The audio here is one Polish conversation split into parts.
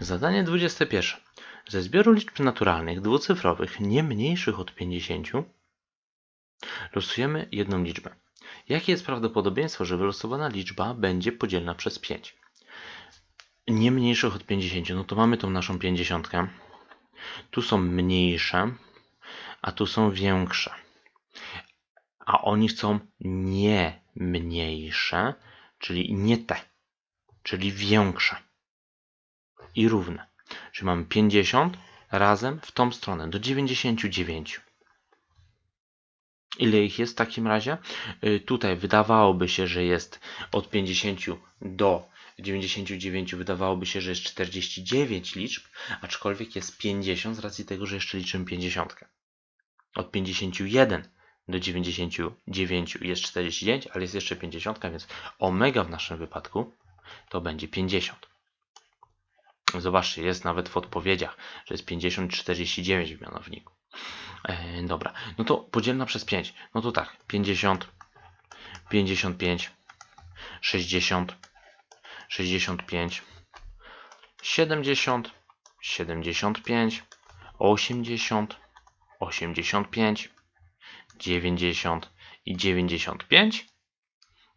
Zadanie 21. Ze zbioru liczb naturalnych dwucyfrowych nie mniejszych od 50 losujemy jedną liczbę. Jakie jest prawdopodobieństwo, że wylosowana liczba będzie podzielna przez 5? Nie mniejszych od 50, no to mamy tą naszą 50. Tu są mniejsze, a tu są większe. A oni chcą nie mniejsze, czyli nie te, czyli większe i równe. Czyli mamy 50 razem w tą stronę do 99. Ile ich jest w takim razie? Y, Tutaj wydawałoby się, że jest od 50 do 99, wydawałoby się, że jest 49 liczb, aczkolwiek jest 50 z racji tego, że jeszcze liczymy 50. Od 51 do 99 jest 49, ale jest jeszcze 50, więc omega w naszym wypadku to będzie 50. Zobaczcie, jest nawet w odpowiedziach, że jest 50 i 49 w mianowniku. E, dobra, no to podzielna przez 5. No to tak, 50, 55, 60, 65, 70, 75, 80, 85, 90 i 95.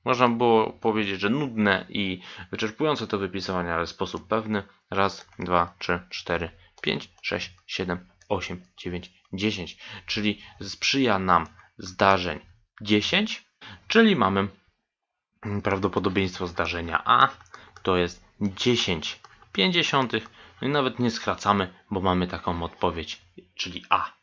Można było powiedzieć, że nudne i wyczerpujące to wypisywanie, ale w sposób pewny. Raz, dwa, trzy, cztery, pięć, sześć, siedem, osiem, dziewięć, dziesięć. Czyli sprzyja nam zdarzeń 10, czyli mamy prawdopodobieństwo zdarzenia A to jest 10 pięćdziesiątych. No i nawet nie skracamy, bo mamy taką odpowiedź, czyli A.